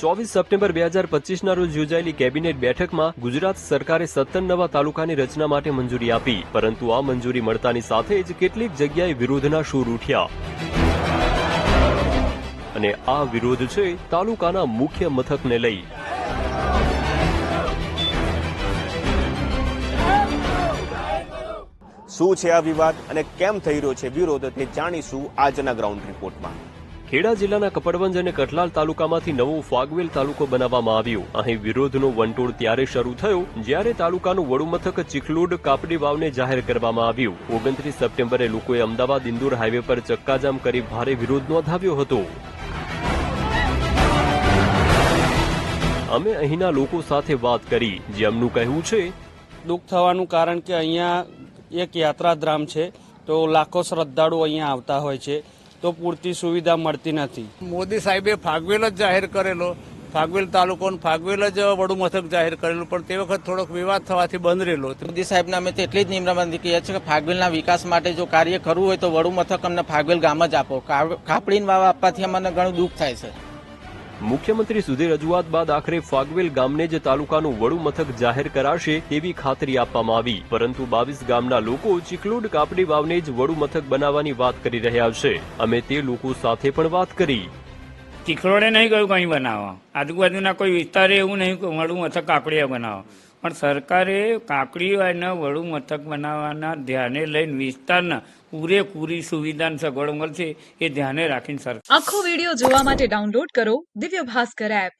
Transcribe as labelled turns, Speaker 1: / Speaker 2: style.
Speaker 1: ચોવીસ સપ્ટેમ્બર બે હજાર પચીસના રોજ યોજાયેલી કેબિનેટ બેઠકમાં ગુજરાત સરકારે સત્તર નવા તાલુકાની રચના માટે મંજૂરી આપી. પરંતુ આ મંજૂરી મળતાની સાથે જ કેટલીક જગ્યાએ વિરોધના સૂર ઉઠ્યા. અને આ વિરોધ છે તાલુકાના મુખ્ય મથકને લઈ.
Speaker 2: શું છે આ વિવાદ અને કેમ થઈ રહ્યો છે વિરોધ તે જાણીશું આજના ગ્રાઉન્ડ રિપોર્ટમાં.
Speaker 1: ખેડા જિલ્લાના કપડવંજ અને કઠલાલ તાલુકામાંથી નવો ફાગવેલ તાલુકો બનાવવામાં આવ્યો. અહીં વિરોધનો વંટોળ ત્યારે શરૂ થયો, જ્યારે તાલુકાનું વડુમથક ચીખલોડ કાપડી વાવને જાહેર કરવામાં આવ્યું. ઓગણત્રીસ સપ્ટેમ્બરે લોકોએ અમદાવાદ ઇન્દોર હાઈવે પર ચક્કાજામ કરી ભારે વિરોધ નોંધાવ્યો હતો. અમે અહીંના લોકો સાથે વાત કરી, જે અમનું કહેવું છે,
Speaker 3: દુઃખ થવાનું કારણ કે અહીંયા એક યાત્રાધામ છે, તો લાખો શ્રદ્ધાળુ અહીંયા આવતા હોય છે. તો પૂરતી સુવિધા મળતી નથી.
Speaker 4: મોદી સાહેબે ફાગવેલ જ જાહેર કરેલો ફાગવેલ તાલુકો ફાગવેલ જ વડુ મથક જાહેર કરેલું પણ તે વખત થોડોક વિવાદ થવાથી બંધ રહેલો
Speaker 5: મોદી સાહેબના અમે તો એટલી જ નિમ્રબંધી કહીએ છીએ કે ફાગવેલના વિકાસ માટે જો કાર્ય કરવું હોય તો વડુ મથક અમને ફાગવેલ ગામ જ આપો. કાપડીન કાપડીને વાવ આપવાથી અમને ઘણું દુઃખ થાય છે.
Speaker 1: મુખ્યમંત્રી સુધી રજૂઆત બાદ આખરે ફાગવેલ ગામને જ તાલુકાનું વડુ મથક જાહેર કરાશે તેવી ખાતરી આપવામાં આવી. પરંતુ બાવીસ ગામના લોકો ચીખલોડ કાપડી વાવને જ વડુ મથક બનાવવાની વાત કરી રહ્યા છે. અમે તે લોકો સાથે પણ વાત કરી.
Speaker 6: ચીખલોડે નહીં કહ્યું કંઈ બનાવો આજુબાજુના કોઈ વિસ્તારે એવું નહીં વડું મથક કાપડિયા બનાવો. પણ સરકારે કાકડી અને વડું મથક બનાવવાના ધ્યાને લઈને વિસ્તારના પૂરેપૂરી સુવિધા સગવડો મળશે એ ધ્યાને રાખીને સરકાર
Speaker 7: આખો વીડિયો જોવા માટે ડાઉનલોડ કરો દિવ્ય ભાસ્કર એપ.